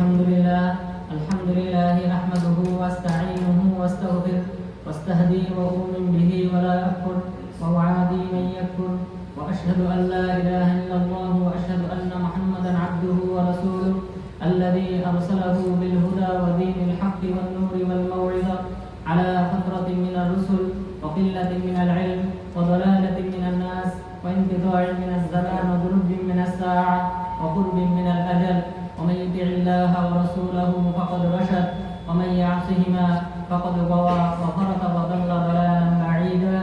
الحمد لله الحمد لله نحمده واستعينه واستغفره واستهدي وأؤمن به ولا أكفر وأعادي من يكفر وأشهد أن لا إله إلا الله وأشهد أن محمدا عبده ورسوله الذي أرسله بالهدى ودين الحق والنور والموعظة على فترة من الرسل وقلة من العلم وضلالة من الناس وانقطاع من الزمان وذنوب من الساعة وقرب من الأجل. الله ورسوله فقد رشد ومن يعصهما فقد غوى وفرط وضل ضلالا بعيدا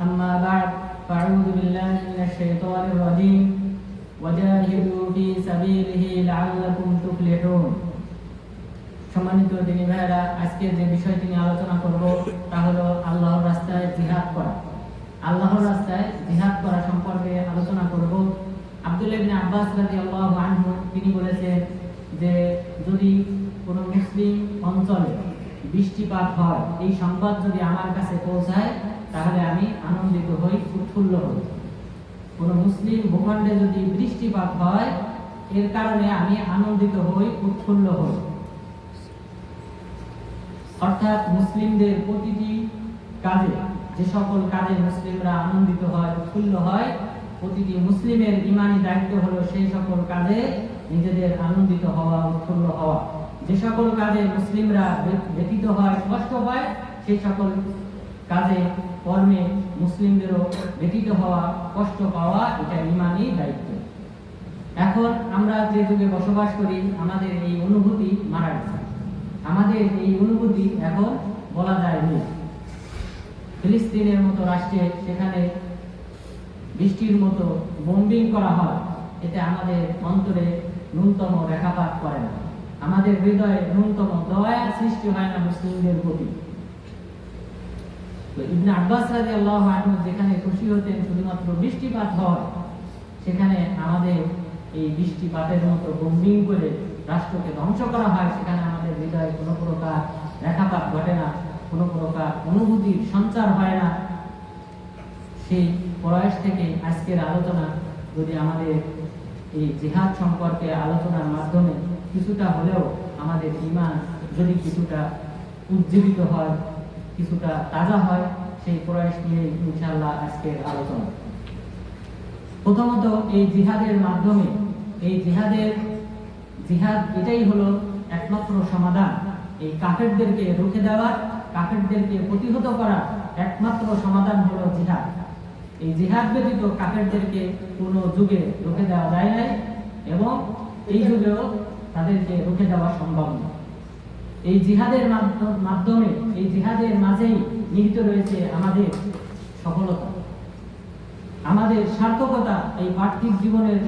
أما بعد فأعوذ بالله من الشيطان الرجيم وجاهدوا في سبيله لعلكم تفلحون সম্মানিত দিনী ভাইরা আজকে যে বিষয়টি নিয়ে আলোচনা করব তা হলো আল্লাহর রাস্তায় জিহাদ করা আল্লাহর রাস্তায় জিহাদ করা সম্পর্কে আলোচনা করব আব্দুল ইবনে আব্বাস রাদিয়াল্লাহু আনহু তিনি বলেছেন যে যদি কোনো মুসলিম অঞ্চলে বৃষ্টিপাত হয়, এই সংবাদ যদি আমার কাছে পৌঁছায়, তাহলে আমি আনন্দিত হই, উৎফুল্ল হই। কোনো মুসলিম ভূখণ্ডে যদি বৃষ্টিপাত হয়, এর কারণে আমি আনন্দিত হই, উৎফুল্ল হই। অর্থাৎ মুসলিমদের প্রতিটি কাজে যে সকল কাজে মুসলিমরা আনন্দিত হয়, উৎফুল্ল হয়, প্রতিটি মুসলিমের ইমানি দায়িত্ব হলো সেই সকল কাজে নিজেদের আনন্দিত হওয়া, উৎফুল্ল হওয়া। যে সকল কাজে মুসলিমরা ব্যতীত হয়, কষ্ট হয় সেই সকল কাজে, কর্মে মুসলিমদেরও ব্যতীত হওয়া, কষ্ট পাওয়া, এটা ইমানি দায়িত্ব। এখন আমরা যে যুগে বসবাস করি, আমাদের এই অনুভূতি মারা গেছে। আমাদের এই অনুভূতি এখন বলা যায় নেই। ফিলিস্তিনের মতো রাষ্ট্রে সেখানে বৃষ্টির মতো বোম্বিং করা হয়, এতে আমাদের অন্তরে ন্যূনতম রেখাপাত করে না। আমাদের হৃদয়ে ন্যূনতম দয়া সৃষ্টি হয় না মুসলিমদের প্রতি। ইবনে আব্বাস রাদিয়াল্লাহু আনহু যেখানে খুশি হতেন, শুধুমাত্র বৃষ্টিপাত হয়, সেখানে আমাদের এই বৃষ্টিপাতের মতো করে রাষ্ট্রকে ধ্বংস করা হয়, সেখানে আমাদের হৃদয়ে কোনো প্রকার রেখাপাত ঘটে না, কোনো প্রকার অনুভূতির সঞ্চার হয় না। সেই প্রয়াস থেকে আজকের আলোচনা যদি আমাদের এই জিহাদ সম্পর্কে আলোচনার মাধ্যমে কিছুটা হলেও আমাদের ইমান যদি কিছুটা উজ্জীবিত হয়, কিছুটা তাজা হয়, সেই প্রয়াস নিয়ে ইনশাআল্লাহ আজকের আলোচনা। প্রথমত এই জিহাদের মাধ্যমে, এই জিহাদের, জিহাদ এটাই হলো একমাত্র সমাধান। এই কাফেরদেরকে রুখে দেওয়ার, কাফেরদেরকে প্রতিহত করার একমাত্র সমাধান হলো জিহাদ। এই জিহাদ ব্যতীত কাফেরদেরকে কোনো যুগে রুখে দেওয়া যায় নাই এবং এই যুগেও তাদেরকে রুখে দেওয়া সম্ভব নয় এই জিহাদের মাধ্যমে এই জিহাদের মাঝেই নিহিত রয়েছে আমাদের সফলতা। আমাদের সার্থকতা, এই পার্থিব জীবনের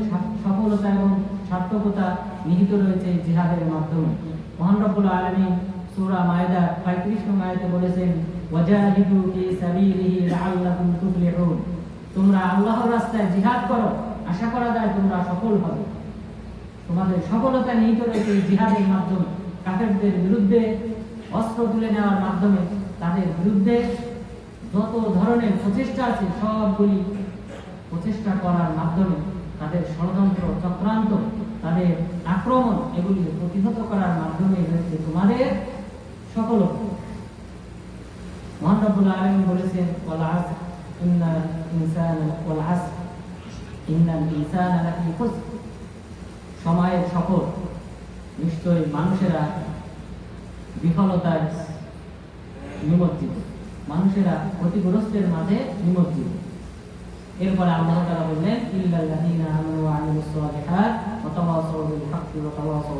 সফলতা এবং সার্থকতা নিহিত রয়েছে এই জিহাদের মাধ্যমে। মহান আলামিন সূরা মায়দা 35 নং আয়াতে বলেছেন, ওয়াজাহিদু ফি আল্লাহর রাস্তায় জিহাদ করো, আশা করা যায় তোমরা সফল হবে। তোমাদের সফলতা নিহিত রয়েছে এই জিহাদের মাধ্যমে। কাফেরদের বিরুদ্ধে অস্ত্র তুলে নেওয়ার মাধ্যমে তাদের বিরুদ্ধে যত ধরনের প্রচেষ্টা আছে, সবগুলি প্রচেষ্টা করার মাধ্যমে তাদের ষড়যন্ত্র চক্রান্ত, তাদের আক্রমণ, এগুলি প্রতিহত করার মাধ্যমে রয়েছে তোমাদের সফলতা। মহান রব্বুল আলামিন বলেছেন ইনসানা ওয়াল আসর ইন্নাল ইনসানা লাফি খুসর সময়ের সফল নিশ্চয়ই মানুষেরা বিফলতায় নিমজ্জিত। মানুষেরা ক্ষতিগ্রস্তের মাঝে নিমজ্জিত। এরপরে আল্লাহ তাআলা বললেন ইল্লাল্লাযীনা আমানু ওয়া আমিলুস সালিহাত ওয়া তাওয়াসাউ বিল হাক্কি ওয়া তাওয়াসাউ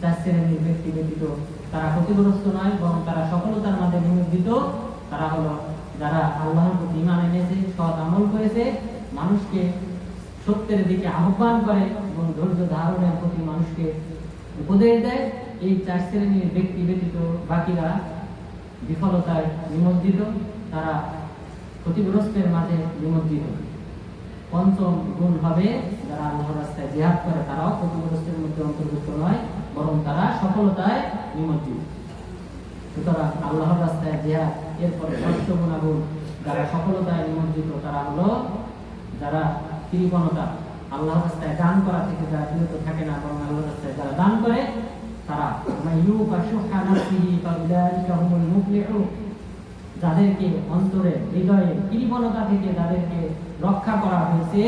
চার শ্রেণির ব্যক্তি ব্যতীত, তারা ক্ষতিগ্রস্ত নয়, বরং তারা সফলতার মাঝে নিমজ্জিত। তারা হলো যারা আল্লাহর প্রতি ঈমান এনেছে, সৎ আমল করেছে, মানুষকে সত্যের দিকে আহ্বান করে এবং ধৈর্য ধারণের প্রতি মানুষকে উপদেশ দেয়, এই চার শ্রেণির ব্যক্তি ব্যতীত বাকিরা বিফলতায় নিমজ্জিত, তারা ক্ষতিগ্রস্তের মাঝে নিমজ্জিত। পঞ্চম গুণ হবে, যারা আল্লাহর রাস্তায় জিহাদ করে, তারাও ক্ষতিগ্রস্তের মধ্যে অন্তর্ভুক্ত নয়, বরং তারা সফলতায় নিমজ্জিত। সুতরাং আল্লাহর রাস্তায় জিহাদ এরপরে ষষ্ঠ গুণাগুণ যারা সফলতায় নিমজ্জিত তারা হলো যারা কৃপণতা আল্লাহর রাস্তায় দান করা থেকে যারা বিরত থাকে না বরং আল্লাহর রাস্তায় যারা দান করে তারা যাদেরকে অন্তরে হৃদয়ে কৃপণতা থেকে যাদেরকে রক্ষা করা হয়েছে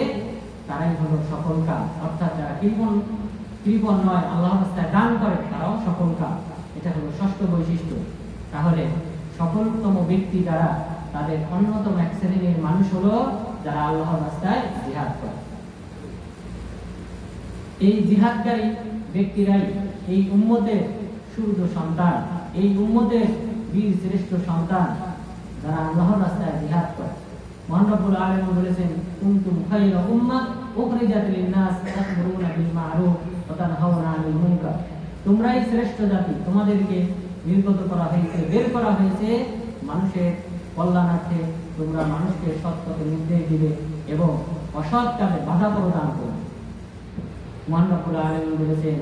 তারাই হলো সফল কাজ অর্থাৎ যারা কৃপণ কৃপণ নয় আল্লাহ রাস্তায় দান করে তারাও সফল কাজ এটা হলো ষষ্ঠ বৈশিষ্ট্য। তাহলে সফলতম ব্যক্তি যারা, তাদের অন্যতম এক শ্রেণির মানুষ হলো যারা আল্লাহ রাস্তায় জিহাদ করে। এই জিহাদকারী ব্যক্তিরাই এই উম্মতের সূর্য সন্তান, এই উম্মতের বীর শ্রেষ্ঠ সন্তান যারা আল্লাহর রাস্তায় জিহাদ করে। মহান রব্বুল আলামিন বলেছেন উখরিজাত লিন-নাস তোমরাই শ্রেষ্ঠ জাতি, তোমাদেরকে নির্গত করা হয়েছে, বের করা হয়েছে, মানুষের কল্যাণার্থে তোমরা মানুষকে সত্যকে নির্দেশ দিবে এবং অসৎ কাজে বাধা প্রদান করবে। মহানবুল বলেছেন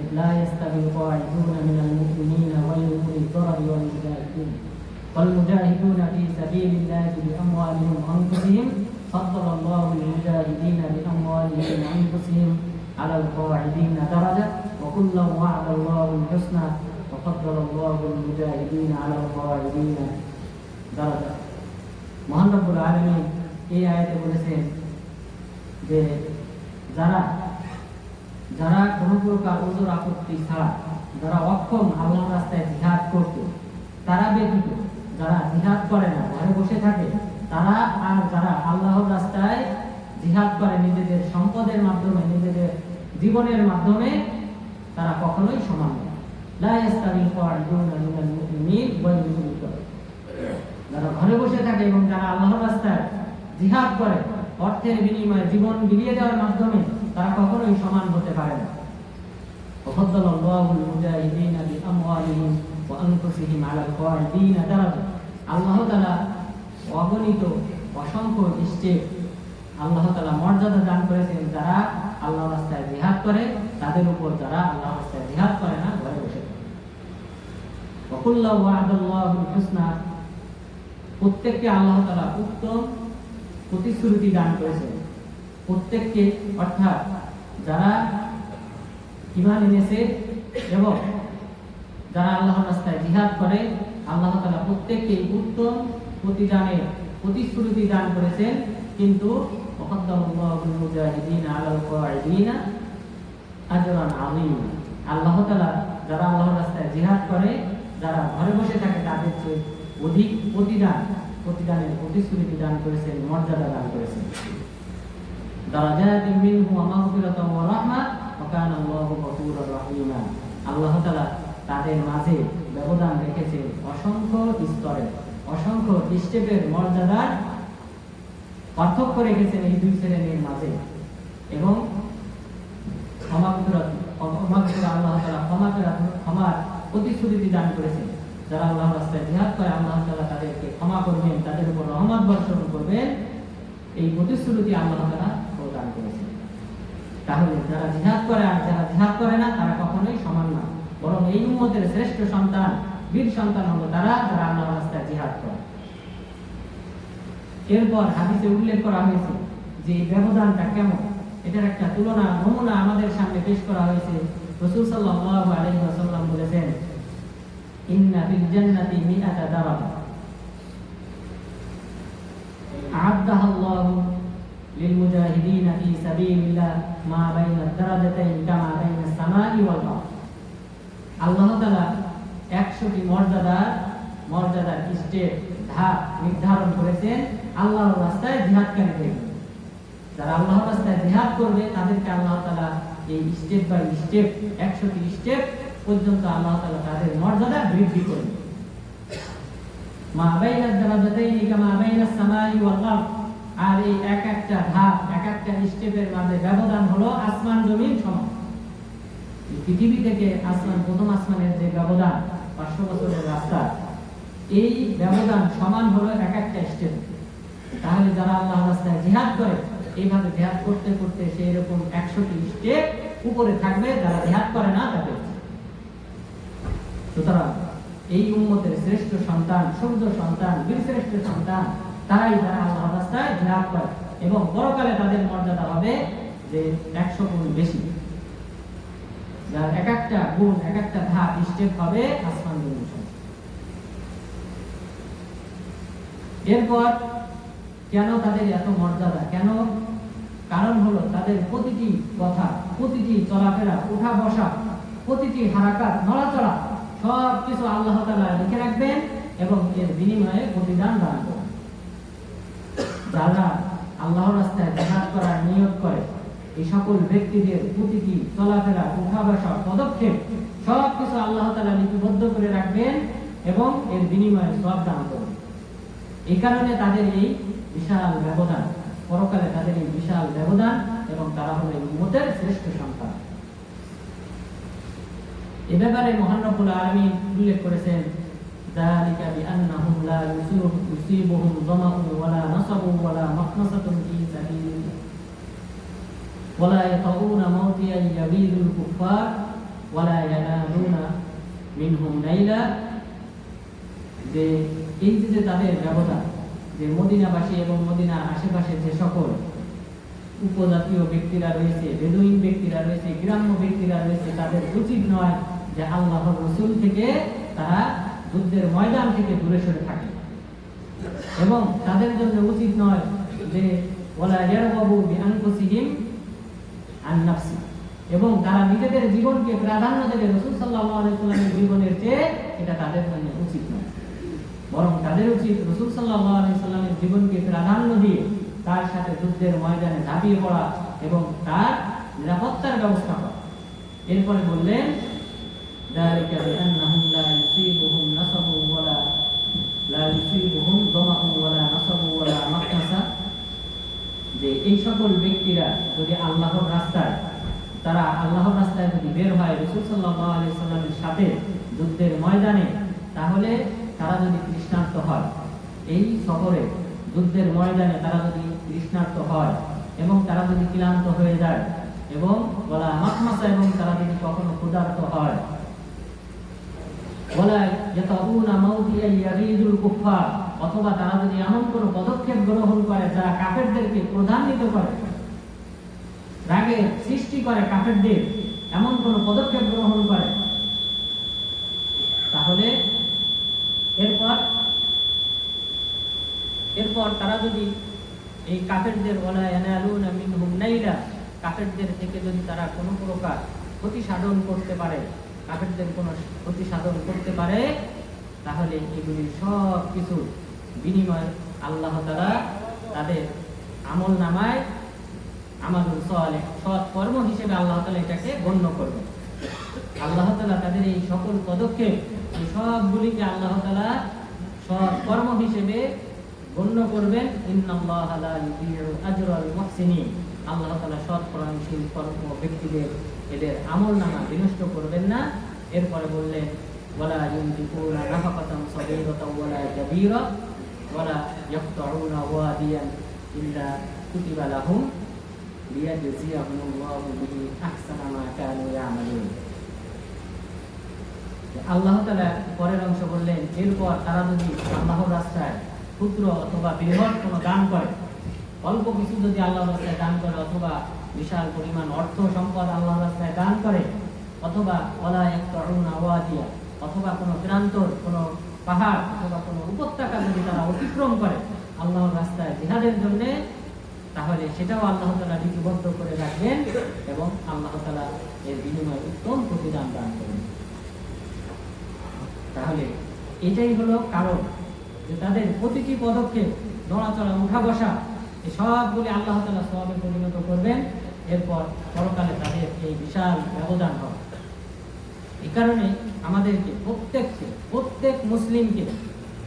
وفضل الله المجاهدين على القاعدين درجة মহান রব্বুল আলামিন এই আয়াতে বলেছেন যে যারা যারা কোনো প্রকার ওজোর আপত্তি ছাড়া যারা অক্ষম আল্লাহর রাস্তায় জিহাদ করত তারা ব্যতীত যারা জিহাদ করে না ঘরে বসে থাকে তারা আর যারা আল্লাহর রাস্তায় জিহাদ করে নিজেদের সম্পদের মাধ্যমে নিজেদের জীবনের মাধ্যমে তারা কখনোই সমান নয় লা ইয়াস্তাবিল কাইদুনা মিনাল মুমিনিন ওয়াল মুমিনাত যারা ঘরে বসে থাকে এবং যারা আল্লাহর রাস্তায় জিহাদ করে অর্থের বিনিময়ে জীবন বিলিয়ে দেওয়ার মাধ্যমে তারা কখনোই সমান হতে পারে না وفضل الله المجاهدين بأموالهم وأنفسهم على القاعدين درجة আল্লাহ তাআলা অগণিত অসংখ্য স্টেপ আল্লাহ তাআলা মর্যাদা দান করেছেন যারা আল্লাহ রাস্তায় জিহাদ করে তাদের উপর যারা আল্লাহ রাস্তায় জিহাদ প্রত্যেককে আল্লাহ তালা উত্তম প্রতিশ্রুতি দান করেছেন। প্রত্যেককে, অর্থাৎ যারা ইমান এনেছে এবং যারা আল্লাহর রাস্তায় জিহাদ করে, আল্লাহ তালা প্রত্যেককে উত্তম প্রতিদানের প্রতিশ্রুতি দান করেছেন। কিন্তু আল্লাহ তালা যারা আল্লাহর রাস্তায় জিহাদ করে যারা ঘরে বসে থাকে, তাদের চেয়ে অধিক প্রতিদান, প্রতিদানের প্রতিশ্রুতি দান করেছেন, মর্যাদা দান করেছেন। দারাজাতিন মিনহু ওয়া ওয়া রাহমা, ওয়া কানা আল্লাহু গফুরুর রাহিমা। আল্লাহ তাআলা তাদের মাঝে ব্যবধান রেখেছে অসংখ্য স্তরের অসংখ্য স্টেপের মর্যাদার পার্থক্য রেখেছেন এই দুই শ্রেণির মাঝে। এবং ক্ষমা ক্ষমা আল্লাহ তাআলা ক্ষমা ক্ষমার প্রতিশ্রুতি দান করেছেন। যারা আল্লাহ রাস্তায় জিহাদ করে, আল্লাহ তাআলা তাদেরকে ক্ষমা করবেন, তাদের উপর রহমত বর্ষণ করবেন। এই প্রতিশ্রুতি আল্লাহ তাআলা প্রদান করেছেন। তাহলে যারা জিহাদ করে আর যারা জিহাদ করে না, তারা কখনোই সমান না। বরং এই উম্মতের শ্রেষ্ঠ সন্তান, বীর সন্তান হলো তারা যারা আল্লাহ রাস্তায় জিহাদ করে। এরপর হাদিসে উল্লেখ করা হয়েছে যে ব্যবধানটা কেমন? এটার একটা তুলনা, নমুনা আমাদের সামনে পেশ করা হয়েছে। রাসূল সাল্লাল্লাহু আলাইহি ওয়াসাল্লাম বলেছেন ইন্না ফিল জান্নাতি মি'আতা দারাব আ'আদাহা লিল মুজাহিদিন ফি সাবিলিল্লাহ মা বাইনা দারাজাতাইন কামা বাইনা সামাই ওয়াল আরদ আল্লাহ তাআলা 100টি মর্যাদা মর্যাদা স্টেপ, ধাপ নির্ধারণ করেছেন আল্লাহর রাস্তায় জিহাদকারীদের। যারা আল্লাহর রাস্তায় জিহাদ করবে, তাদেরকে আল্লাহ তাআলা এই স্টেপ বাই স্টেপ 100টি স্টেপ পর্যন্ত আল্লাহ তাআলা তাদের মর্যাদা বৃদ্ধি করবে। আসমান জমিন সমান। পৃথিবী থেকে আসমান, প্রথম আসমানের যে ব্যবধান রাস্তা, এই ব্যবধান সমান হলো এক একটা স্টেপ। তাহলে যারা আল্লাহ জিহাদ করে এইভাবে জিহাদ করতে করতে সেই রকম একশোটি স্টেপ উপরে থাকবে, যারা জিহাদ করে না, তাদের। সুতরাং এই উম্মতের শ্রেষ্ঠ সন্তান সূর্য সন্তান বীর শ্রেষ্ঠ সন্তান, তারাই যারা আল্লাহ রাস্তায় জিহাদ করে। এবং পরকালে তাদের মর্যাদা হবে যে একশো গুণ বেশি। যার এক একটা গুণ, এক একটা ধাপ স্টেপ হবে আসমান এরপর কেন তাদের এত মর্যাদা? কেন? কারণ হলো তাদের প্রতিটি কথা, প্রতিটি চলাফেরা উঠা বসা প্রতিটি হারাকাত, নড়াচড়া সব কিছু আল্লাহ তাআলা লিখে রাখবেন এবং এর বিনিময়ে প্রতিদান দান করবেন। যারা আল্লাহর রাস্তায় জিহাদ করার নিয়োগ করে, এই সকল ব্যক্তিদের প্রতিটি চলাফেরা উঠা বসা পদক্ষেপ সব কিছু আল্লাহ তালা লিপিবদ্ধ করে রাখবেন এবং এর বিনিময়ে সব দান করবেন। এই কারণে তাদের এই বিশাল ব্যবধান পরকালে তাদের এই বিশাল ব্যবধান এবং তারা হলো এই উম্মতের শ্রেষ্ঠ সন্তান এ ব্যাপারে মহানবুল আলমী উল্লেখ করেছেন ذلك بأنهم لا يصيب- يصيبهم ظمأ ولا نصب ولا مخمصة في سبيل الله ولا يطؤون موطئا يغيظ الكفار ولا ينالون منهم نيلا যে এই যে যে তাদের ব্যবধান যে মদিনাবাসী এবং মদিনার আশেপাশে যে সকল উপজাতীয় ব্যক্তিরা রয়েছে, বেদুইন ব্যক্তিরা রয়েছে, গ্রাম্য ব্যক্তিরা রয়েছে, তাদের উচিত নয় যে আল্লাহর রসুল থেকে তারা যুদ্ধের ময়দান থেকে দূরে সরে থাকে। এবং তাদের জন্য উচিত নয় যে ওলা ইয়ারবাবু বিআনফুসিহিম আন নাফসি। এবং তারা নিজেদের জীবনকে প্রাধান্য দেবে রসুল আলাইহি জীবনের চেয়ে এটা তাদের জন্য উচিত নয়। বরং তাদের উচিত রসুল সাল্লাহ জীবনকে প্রাধান্য দিয়ে তার সাথে যুদ্ধের ময়দানে ঝাঁপিয়ে পড়া এবং তার নিরাপত্তার ব্যবস্থা করা। এরপরে বললেন যে এই সকল ব্যক্তিরা যদি আল্লাহর রাস্তায়, তারা আল্লাহর রাস্তায় যদি বের হয় রসুল সাল্লাহ সাল্লামের সাথে যুদ্ধের ময়দানে, তাহলে তারা যদি তৃষ্ণার্ত হয়। এই সফরে যুদ্ধের ময়দানে তারা যদি তৃষ্ণার্ত হয় এবং তারা যদি ক্লান্ত হয়ে যায় এবং বলা মাখমাসা এবং তারা যদি কখনো ক্ষুধার্ত হয় অথবা তারা যদি এমন কোনো পদক্ষেপ গ্রহণ করে যারা কাফেরদেরকে প্রধান্বিত করে, রাগে সৃষ্টি করে কাফেরদের, এমন কোনো পদক্ষেপ গ্রহণ করে, তাহলে এরপর এরপর তারা যদি এই কাফেরদের ওলা কাফেরদের থেকে যদি তারা কোনো প্রকার ক্ষতি সাধন করতে পারে, কাফেরদের কোনো ক্ষতি সাধন করতে পারে, তাহলে এগুলি সব কিছু বিনিময় আল্লাহ তারা তাদের আমল নামায় আমাদের সলে সৎ কর্ম হিসেবে আল্লাহ তালা এটাকে গণ্য করবে। আল্লাহ তালা তাদের এই সকল পদক্ষেপ সবগুলিকে আল্লাহ তালা সৎ কর্ম হিসেবে গণ্য করবেন আল্লাহ তাআলা সৎ কর্ম ব্যক্তিদের এদের আমল নামা বিনষ্ট করবেন না। এরপরে বললেন আল্লাহ তাআলা পরের অংশ বললেন, এরপর তারা যদি আল্লাহর রাস্তায় ক্ষুদ্র অথবা বৃহৎ কোনো দান করে। অল্প কিছু যদি আল্লাহর রাস্তায় দান করে, অথবা বিশাল পরিমাণ অর্থ সম্পদ আল্লাহর রাস্তায় দান করে, অথবা ওলা একটা আওয়াদিয়া অথবা কোনো প্রান্তর কোনো পাহাড়, অথবা কোনো উপত্যকা যদি তারা অতিক্রম করে আল্লাহর রাস্তায় জিহাদের জন্য, তাহলে সেটাও আল্লাহ তালা লিপিবদ্ধ করে রাখবেন এবং আল্লাহ তালা এর বিনিময়ে উত্তম প্রতিদান দান করবেন। তাহলে এটাই হলো কারণ। যে তাদের প্রতিটি পদক্ষেপ, নড়াচড়া উঠা বসা এই সবগুলি আল্লাহ তালা সবে পরিণত করবেন। এরপর পরকালে তাদের এই বিশাল ব্যবধান হবে। এই কারণে আমাদেরকে প্রত্যেককে, প্রত্যেক মুসলিমকে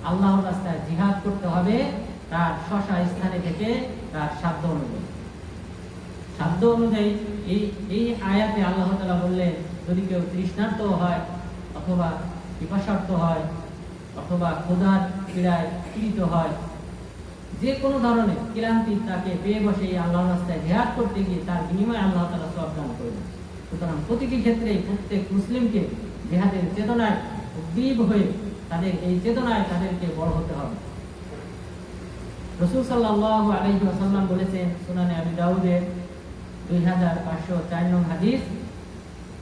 আল্লাহর রাস্তায় জিহাদ করতে হবে, তার শশা স্থানে থেকে তার সাধ্য অনুযায়ী। সাধ্য অনুযায়ী এই এই আয়াতে আল্লাহ তালা বললেন, যদি কেউ তৃষ্ণার্ত হয় অথবা পিপাসার্থ হয় অথবা ক্ষুধার পীড়ায় পীড়িত হয়। যে কোনো ধরনের ক্লান্তি তাকে পেয়ে বসে এই আল্লাহর রাস্তায় জেহাদ করতে গিয়ে তার বিনিময়ে আল্লাহ তালা সব দান করবেন। সুতরাং প্রতিটি ক্ষেত্রে প্রত্যেক মুসলিমকে জেহাদের চেতনায় উদ্দীপ হয়ে তাদের এই চেতনায় তাদেরকে বড় হতে হবে। রসুল সাল্লাহ আলহি আসাল্লাম বলেছেন, সুনানে আবি দাউদের দুই হাজার পাঁচশো চার নং হাদিস,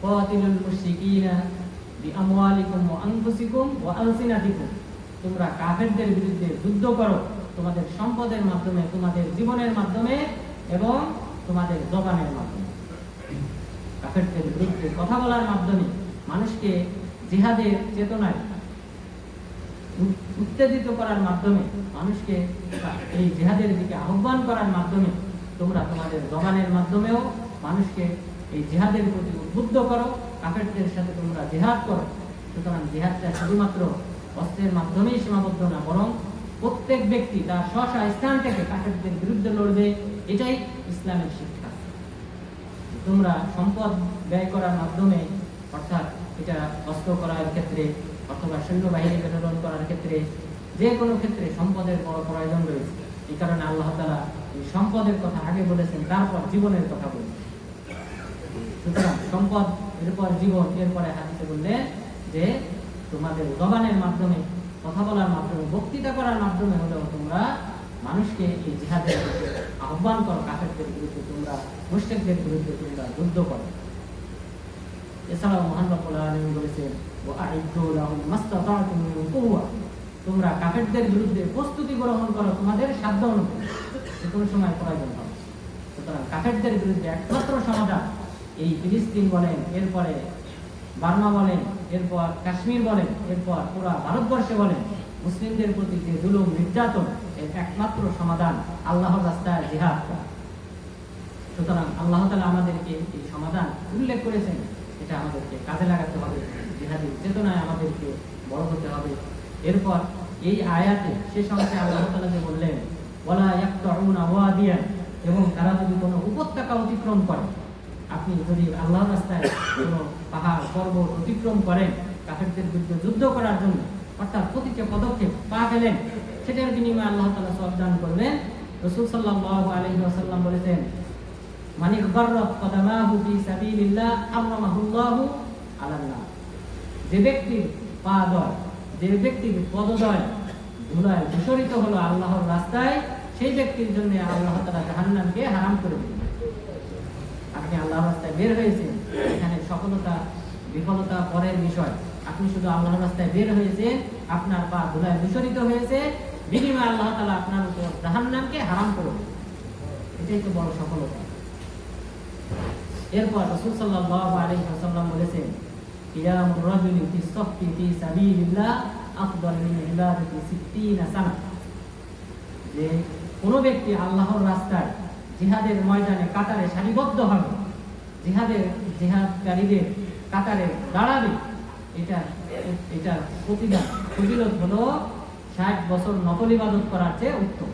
কাতিলুল মুশরিকিনা বিআমওয়ালিকুম ওয়া আনফুসিকুম ওয়া আলসিনাতিকুম। তোমরা কাফেরদের বিরুদ্ধে যুদ্ধ করো, তোমাদের সম্পদের মাধ্যমে, তোমাদের জীবনের মাধ্যমে এবং তোমাদের জবানের মাধ্যমে। কাফেরদের বিরুদ্ধে কথা বলার মাধ্যমে মানুষকে জিহাদের চেতনায় উত্তেজিত করার মাধ্যমে মানুষকে এই জেহাদের দিকে আহ্বান করার মাধ্যমে তোমরা তোমাদের জবানের মাধ্যমেও মানুষকে এই জেহাদের প্রতি উদ্বুদ্ধ করো, কাফেরদের সাথে তোমরা জেহাদ করো। সুতরাং জেহাদটা শুধুমাত্র অস্ত্রের মাধ্যমেই সীমাবদ্ধ না বরং প্রত্যেক ব্যক্তি তার স্ব স্ব স্থান থেকে কাফেরদের বিরুদ্ধে লড়বে, এটাই ইসলামের শিক্ষা। তোমরা সম্পদ ব্যয় করার মাধ্যমে, অর্থাৎ এটা অস্ত্র করার ক্ষেত্রে অথবা সৈন্যবাহিনী প্রেরণ করার ক্ষেত্রে যে কোনো ক্ষেত্রে সম্পদের বড় প্রয়োজন রয়েছে। এই কারণে আল্লাহ তালা এই সম্পদের কথা আগে বলেছেন, তারপর জীবনের কথা বলেছেন। সুতরাং সম্পদ, এরপর জীবন, এরপরে হাদিসে বললে যে তোমাদের জবানের মাধ্যমে, কথা বলার মাধ্যমে, বক্তৃতা করার মাধ্যমে হলেও তোমরা মানুষকে এই জিহাদের আহ্বান করো, কাফেরদের বিরুদ্ধে তোমরা, মুশরিকদের বিরুদ্ধে তোমরা যুদ্ধ করো। এছাড়াও মহান বলেছেন তোমরা কাফেরদের বিরুদ্ধে প্রস্তুতি গ্রহণ করো তোমাদের সাধ্য অনুযায়ী। যে কোনো সময় প্রয়োজন হবে। সুতরাং কাফেরদের বিরুদ্ধে একমাত্র সমাধান, এই ফিলিস্তিন বলেন, এরপরে বার্মা বলেন এরপর কাশ্মীর বলেন, এরপর পুরা ভারতবর্ষে বলেন, মুসলিমদের প্রতি যে জুলুম, নির্যাতন, এর একমাত্র সমাধান আল্লাহর রাস্তায় জিহাদ সুতরাং আল্লাহ তালা আমাদেরকে এই সমাধান উল্লেখ করেছেন, এটা আমাদেরকে কাজে লাগাতে হবে, জিহাদি চেতনায় আমাদেরকে বড় হতে হবে। এরপর এই আয়াতে শেষ অংশে আল্লাহ তালা যে বললেন, ওয়ালা ইয়াকতাউনা ওয়াদিয়ান এবং তারা যদি কোনো উপত্যকা অতিক্রম করে আপনি যদি আল্লাহ রাস্তায় কোনো পাহাড়, পর্বত অতিক্রম করেন কাফেরদের বিরুদ্ধে যুদ্ধ করার জন্য, অর্থাৎ প্রতিটা পদক্ষেপ পা ফেলেন সেটার বিনিময়ে আল্লাহ তালা সব দান করবেন রসুল সাল্লাহ আলহি আসাল্লাম বলেছেন মানে যে ব্যক্তির পা দয় যে ব্যক্তির পদদয় ধুলায় দূষরিত হলো আল্লাহর রাস্তায়, সেই ব্যক্তির জন্য আল্লাহ তাআলা জাহান্নামকে হারাম করে দিলেন। আপনি আল্লাহর রাস্তায় বের হয়েছেন এখানে সফলতা, বিফলতা পরের বিষয়। আপনি শুধু আল্লাহর রাস্তায় বের হয়েছেন আপনার পা ধুলায় দূষরিত হয়েছে, বিনিময়ে আল্লাহ তাআলা আপনার উপর জাহান্নামকে হারাম করে এটাই তো বড় সফলতা। এরপর রাসূল সাল্লাল্লাহু আলাইহি ওয়াসাল্লাম বলেছেন, কিয়ামুর রাজুলি ফি সাফি ফি সাবিলিল্লাহ আফদাল ইবাদাতি 60 সানা। যে কোন ব্যক্তি আল্লাহর রাস্তায় জিহাদের ময়দানে কাতারে সারিবদ্ধ হবে জিহাদের জিহাদকারীদের কাতারে দাঁড়াবে। এটা এটা প্রতিদান। ফজিলত হলো ষাট বছর নকল ইবাদত করার চেয়ে উত্তম।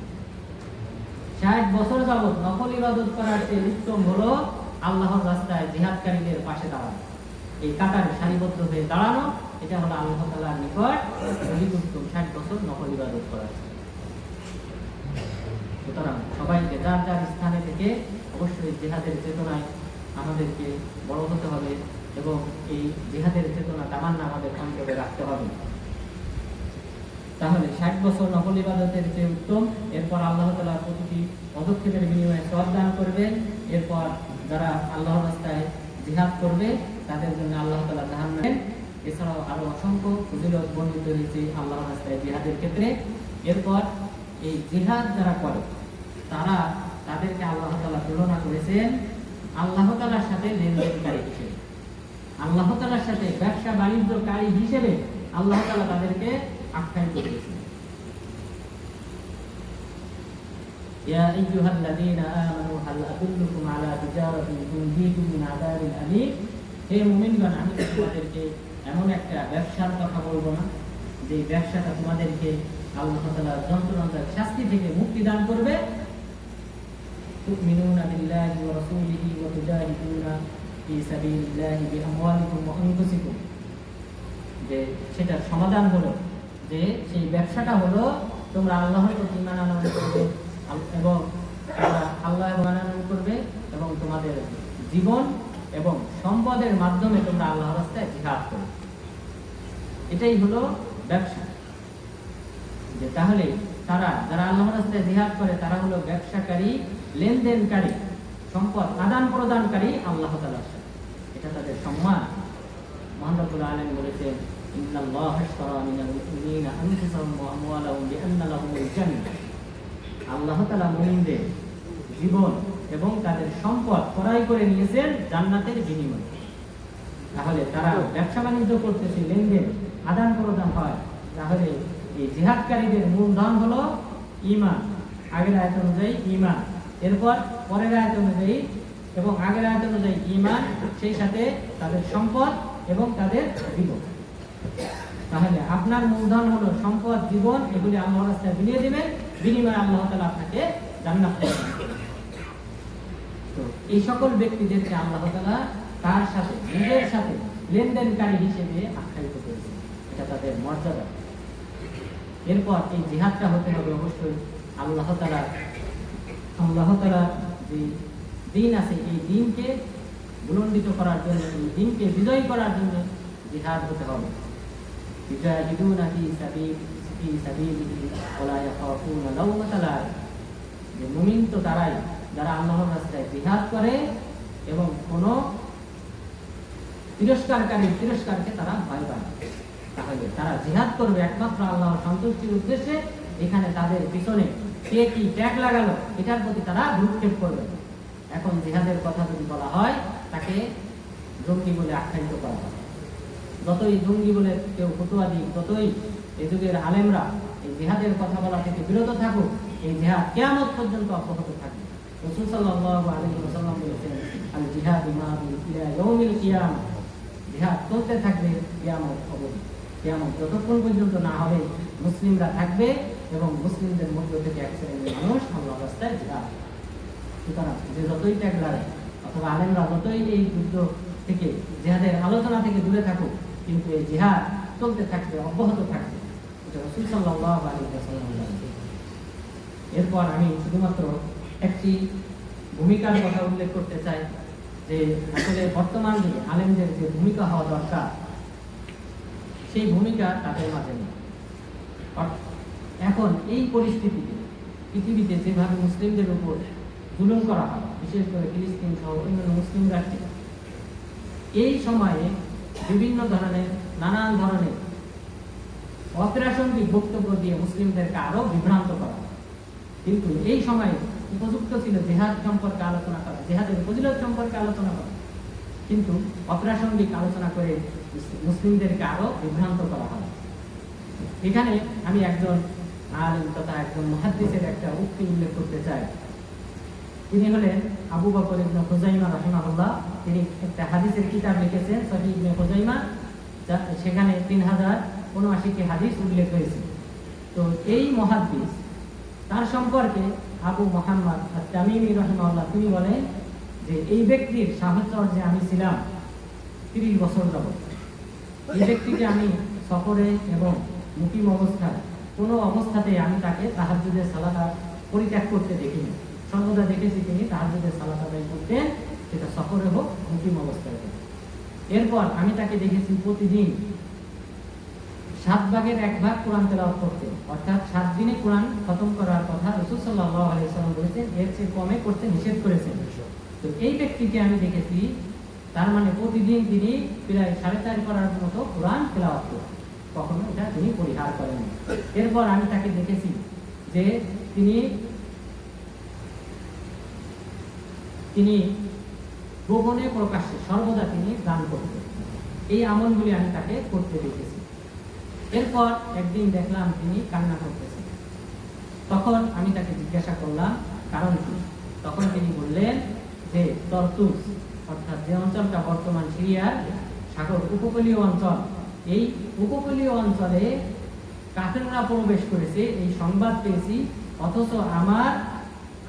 ষাট বছর যাবৎ নকল ইবাদত করার চেয়ে উত্তম হলো আল্লাহর রাস্তায় জিহাদকারীদের পাশে দাঁড়ানো। এই কাতারে সারিবদ্ধ হয়ে দাঁড়ানো, এটা হলো আল্লাহ তাআলার নিকট অধিক উত্তম ষাট বছর নকল ইবাদত করার। সুতরাং সবাইকে যার যার স্থানে থেকে অবশ্যই জেহাদের চেতনায় আমাদেরকে বড় হতে হবে এবং এই জেহাদের চেতনা তামান্না আমাদের অন্তরে রাখতে হবে। তাহলে ষাট বছর নকল ইবাদতের যে উত্তম, এরপর আল্লাহ তালা প্রতিটি পদক্ষেপের বিনিময়ে সব দান করবেন, এরপর যারা আল্লাহর রাস্তায় জিহাদ করবে, তাদের জন্য আল্লাহ তালা জাহান এছাড়াও আরও অসংখ্য ফজিলত বর্ণিত হয়েছে আল্লাহর রাস্তায় জিহাদের ক্ষেত্রে। এরপর এই জিহাদ যারা করে, তারা তাদেরকে আল্লাহ তালা তুলনা করেছেন আল্লাহ তালার সাথে লেনদেনকারী হিসেবে আল্লাহ তালার সাথে ব্যবসা বাণিজ্যকারী হিসেবে আল্লাহ তালা তাদেরকে আখ্যায়িত করেছেন يا أيها الذين آمنوا هل أدلكم على تجارة تنجيكم من عذاب أليم হে মুমিনগণ আমি তো তোমাদেরকে এমন একটা ব্যবসার কথা বলবো না যে ব্যবসাটা তোমাদেরকে আল্লাহ তাআলা যন্ত্রণার শাস্তি থেকে মুক্তি দান করবে تؤمنون بالله ورسوله وتجاهدون في سبيل الله بأموالكم وأنفسكم যে সেটার সমাধান হলো যে সেই ব্যবসাটা হলো তোমরা আল্লাহর প্রতি ইমান আনয়ন করবে আল- এবং তোমরা আল্লাহ ইমান আনয়ন করবে এবং তোমাদের জীবন এবং সম্পদের মাধ্যমে তোমরা আল্লাহর রাস্তায় জিহাদ করবে এটাই হলো ব্যবসা যে তাহলে তারা যারা আল্লাহর রাস্তায় জিহাদ করে তারা হলো ব্যবসাকারী লেনদেনকারী, সম্পদ আদান প্রদানকারী আল্লাহ তাআলার সাথে এটা তাদের সম্মান। মহানবুল আলম বলেছেন আমওয়ালাহুম বিআন্না লাহুমুল জান্নাহ। আল্লাহ তাআলা মুমিনদের জীবন এবং তাদের সম্পদ ক্রয় করে নিয়েছেন জান্নাতের বিনিময়ে। তাহলে তারা ব্যবসা বাণিজ্য করতেছে, লেনদেন আদান প্রদান হয়। তাহলে এই জিহাদকারীদের মূলধন হলো ইমান আগের আয়ত অনুযায়ী ইমান এরপর পরের আয়ত অনুযায়ী এবং আগের আয়ত অনুযায়ী ইমান সেই সাথে তাদের সম্পদ এবং তাদের জীবন। তাহলে আপনার মূলধন হলো সম্পদ, জীবন, এগুলি আল্লাহ রাস্তায় বিলিয়ে দেবেন। বিনিময়ে আল্লাহ তালা আপনাকে জান্নাত তো এই সকল ব্যক্তিদেরকে আল্লাহ তালা তার সাথে, নিজের সাথে লেনদেনকারী হিসেবে আখ্যায়িত করেছে এটা তাদের মর্যাদা। এরপর এই জিহাদটা হতে হবে অবশ্যই আল্লাহ তালা আল্লাহ তালা যে দিন আছে এই দিনকে বুলন্ডিত করার জন্য এই দিনকে বিজয়ী করার জন্য জিহাদ হতে হবে يجاهدون في سبيل في سبيله ولا يخافون لومة لائم যে মুমিন তো তারাই যারা আল্লাহর রাস্তায় জিহাদ করে এবং কোন তিরস্কারকারী তিরস্কারকে তারা ভয় পায় না। তাহলে তারা জিহাদ করবে একমাত্র আল্লাহর সন্তুষ্টির উদ্দেশ্যে এখানে তাদের পিছনে কে কি ট্যাগ লাগালো? এটার প্রতি তারা ভ্রুক্ষেপ করবে। এখন জিহাদের কথা যদি বলা হয়, তাকে জঙ্গি বলে আখ্যায়িত করা হয়। যতই জঙ্গি বলে কেউ ফতুয়া দিক, ততই এই যুগের আলেমরা এই জিহাদের কথা বলা থেকে বিরত থাকুক। এই জিহাদ কেয়ামত পর্যন্ত অব্যাহত থাকবে। রসুল সাল্লাল্লাহু আলাইহি ওয়াসাল্লাম বলেছেন, আল জিহাদ ইমাদু ইলা কিয়াম। জিহাদ চলতে থাকবে কিয়ামত অবধি। কিয়ামত যতক্ষণ পর্যন্ত না হবে, মুসলিমরা থাকবে এবং মুসলিমদের মধ্য থেকে এক শ্রেণির মানুষ আল্লাহ রাস্তায় জিহাদ সুতরাং যে যতই ত্যাগ লাগে অথবা আলেমরা যতই এই যুদ্ধ থেকে, জেহাদের আলোচনা থেকে দূরে থাকুক, কিন্তু এই জেহাদ চলতে থাকবে, অব্যাহত থাকবে, এটা রসুল আলাইহি এরপর আমি শুধুমাত্র একটি ভূমিকার কথা উল্লেখ করতে চাই, যে আসলে বর্তমান আলেমদের যে ভূমিকা হওয়া দরকার, সেই ভূমিকা তাদের মাঝে নেই। এখন এই পরিস্থিতিতে পৃথিবীতে যেভাবে মুসলিমদের উপর জুলুম করা হয়, বিশেষ করে ফিলিস্তিন সহ অন্যান্য মুসলিম রাষ্ট্রে এই সময়ে বিভিন্ন ধরনের, নানান ধরনের অপ্রাসঙ্গিক বক্তব্য দিয়ে মুসলিমদেরকে আরও বিভ্রান্ত করা। কিন্তু এই সময়ে উপযুক্ত ছিল জেহাদ সম্পর্কে আলোচনা করা, জেহাদের ফজিলত সম্পর্কে আলোচনা করা কিন্তু অপ্রাসঙ্গিক আলোচনা করে মুসলিমদেরকে আরও বিভ্রান্ত করা হয় এখানে আমি একজন আলিম তথা একজন মুহাদ্দিসের একটা উক্তি উল্লেখ করতে চাই তিনি হলেন আবু বকর ইবনে খুজাইমা রাহিমাহুল্লাহ। তিনি একটা হাদিসের কিতাব লিখেছেন, সহিহ ইবনে খুজাইমা সেখানে তিন হাজার উনআশিটি হাদিস উল্লেখ হয়েছে। তো এই মহাদ্দিস, তার সম্পর্কে আবু মোহাম্মদ তামিমি রহিমাল্লাহ তিনি বলেন যে, এই ব্যক্তির সাহচর্যে আমি ছিলাম তিরিশ বছর যাবত এই ব্যক্তিকে আমি সফরে এবং মুকিম অবস্থায় কোনো অবস্থাতে আমি তাকে তাহাজুদের সালাদা পরিত্যাগ করতে দেখিনি। সর্বদা দেখেছি তিনি তাহাজুদের সালাদ আদায় করতেন সেটা সফরে হোক মুকিম অবস্থায় হোক। এরপর আমি তাকে দেখেছি প্রতিদিন সাত ভাগের এক ভাগ কোরআন তেলাওয়াত করতে। অর্থাৎ সাত দিনে কোরআন খতম করার কথা রসুল সাল্লাহ আলাইসাল্লাম বলেছেন, এর চেয়ে কমে করতে নিষেধ করেছেন। তো এই ব্যক্তিকে আমি দেখেছি, তার মানে প্রতিদিন তিনি প্রায় সাড়ে চার করার মতো কোরআন তেলাওয়াত করতেন। কখনো এটা তিনি পরিহার করেন এরপর আমি তাকে দেখেছি যে তিনি তিনি গোপনে প্রকাশ্যে সর্বদা তিনি দান করতেন। এই আমলগুলি আমি তাকে করতে দেখেছি। এরপর একদিন দেখলাম তিনি কান্না করতেছেন। তখন আমি তাকে জিজ্ঞাসা করলাম, কারণ কি? তখন তিনি বললেন যে তরতুস অর্থাৎ যে অঞ্চলটা বর্তমান সিরিয়ার সাগর উপকূলীয় অঞ্চল এই উপকূলীয় অঞ্চলে কাফেররা প্রবেশ করেছে, এই সংবাদ পেয়েছি, অথচ আমার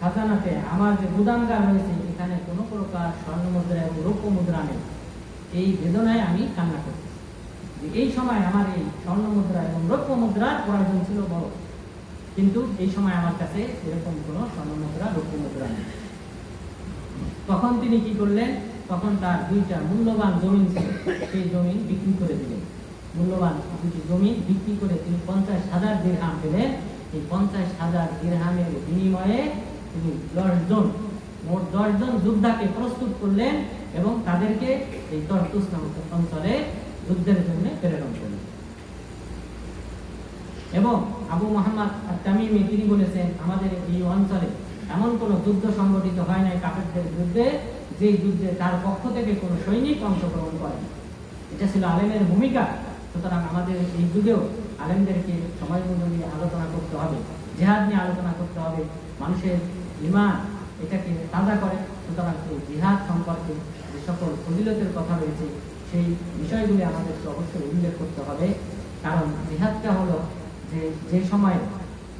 খাজানাতে আমার যে গুদামগার রয়েছে, এখানে কোনো প্রকার স্বর্ণ মুদ্রা এবং রৌপ্য মুদ্রা নেই। এই বেদনায় আমি কান্না করছি। এই সময় আমার এই স্বর্ণ মুদ্রা এবং রৌপ্য মুদ্রার প্রয়োজন ছিল বড়। কিন্তু এই সময় আমার কাছে এরকম কোনো স্বর্ণ মুদ্রা রৌপ্য মুদ্রা নেই। তখন তিনি কি করলেন? তখন তার দুইটা মূল্যবান জমিন ছিল, সেই জমিন বিক্রি করে দিলেন। মূল্যবান দুটি জমি বিক্রি করে তিনি পঞ্চাশ হাজার দিরহাম পেলেন। এই পঞ্চাশ হাজার দিরহামের বিনিময়ে তিনি দশজন, মোট দশজন যোদ্ধাকে প্রস্তুত করলেন এবং তাদেরকে এই তরতুস নামক অঞ্চলে যুদ্ধের জন্য প্রেরণ করলেন। এবং আবু মোহাম্মদ তামিমি তিনি বলেছেন, আমাদের এই অঞ্চলে এমন কোনো যুদ্ধ সংগঠিত হয় নাই কাপেরদের যুদ্ধে যে যুদ্ধে তার পক্ষ থেকে কোনো সৈনিক অংশগ্রহণ করেন। এটা ছিল আলেমের ভূমিকা। সুতরাং আমাদের এই যুগেও আলেমদেরকে সময় নিয়ে আলোচনা করতে হবে, জেহাদ নিয়ে আলোচনা করতে হবে, মানুষের ইমান এটাকে তাজা করে। সুতরাং এই জিহাদ সম্পর্কে যে সকল ফজিলতের কথা রয়েছে, সেই বিষয়গুলি আমাদেরকে অবশ্যই উল্লেখ করতে হবে। কারণ জিহাদটা হলো যে যে সময়ে,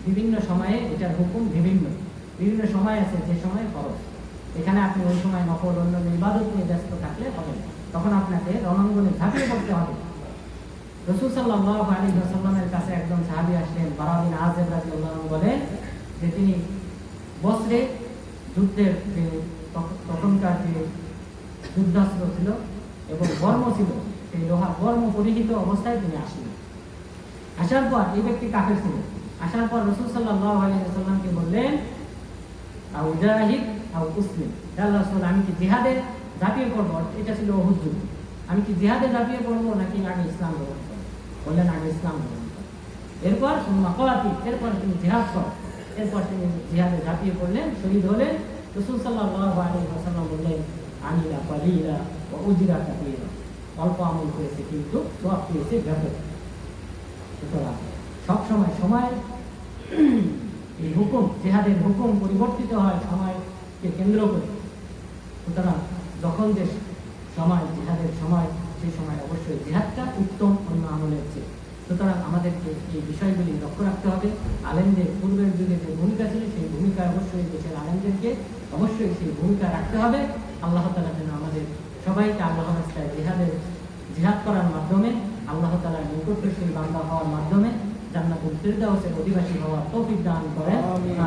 বিভিন্ন সময়ে এটার হুকুম বিভিন্ন বিভিন্ন সময় আছে, যে সময় ফরজ। এখানে আপনি ওই সময় নকল অন্য ইবাদত নিয়ে ব্যস্ত থাকলে হবে তখন আপনাকে রণাঙ্গনে ঝাঁপিয়ে পড়তে হবে। আলী কাছে একজন সাহাবি আসলেন আজেব যে তিনি যুদ্ধের যে তখনকার যে যুদ্ধাস্ত্র ছিল এবং বর্ম ছিল সেই লোহা বর্ম পরিহিত অবস্থায় তিনি আসলেন। আসার পর এই ব্যক্তি কাফের ছিল। আসার পর রসুল সাল্লাহ আলাইসাল্লামকে বললেন আউ জাহিদ আউ আল্লাহ রাসূল, আমি কি জিহাদে ঝাঁপিয়ে পড়ব এটা ছিল অহুদ আমি কি জিহাদে ঝাঁপিয়ে পড়ব নাকি আগে ইসলাম গ্রহণ করব বললেন আগে ইসলাম এরপর মাকলাতি, এরপর তিনি জিহাদ কর। এরপর তিনি জিহাদে ঝাঁপিয়ে পড়লেন শহীদ হলেন রসুল সাল্লাহ আলী বললেন, আনিলা পালিরা ও উজিরা অল্প আমল করেছে কিন্তু সব পেয়েছে ব্যাপক। সুতরাং সবসময় সময়, এই হুকুম, জেহাদের হুকুম পরিবর্তিত হয় সময়কে কেন্দ্র করে। সুতরাং যখন যে সময়, জেহাদের সময় সেই সময় অবশ্যই জেহাদটা উত্তম অন্য আমলের চেয়ে। সুতরাং আমাদেরকে এই বিষয়গুলি লক্ষ্য রাখতে হবে আলেমদের পূর্বের যুগে যে ভূমিকা ছিল সেই ভূমিকা অবশ্যই দেশের আলেমদেরকে অবশ্যই সেই ভূমিকা রাখতে হবে। আল্লাহ তালা যেন আমাদের সবাইকে আল্লাহ রাস্তায় জেহাদের জিহাদ করার মাধ্যমে আল্লাহ তালার নিকটবর্তী বান্দা হওয়ার মাধ্যমে জান্নাতুল ফিরদাউসের অধিবাসী হওয়ার তৌফিক দান করেন।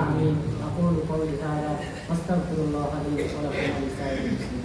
আমিন। আকুলু কওলি হাযা আস্তাগফিরুল্লাহ লি ওয়া লাকুম ওয়া লিসাইরিল মুসলিমিন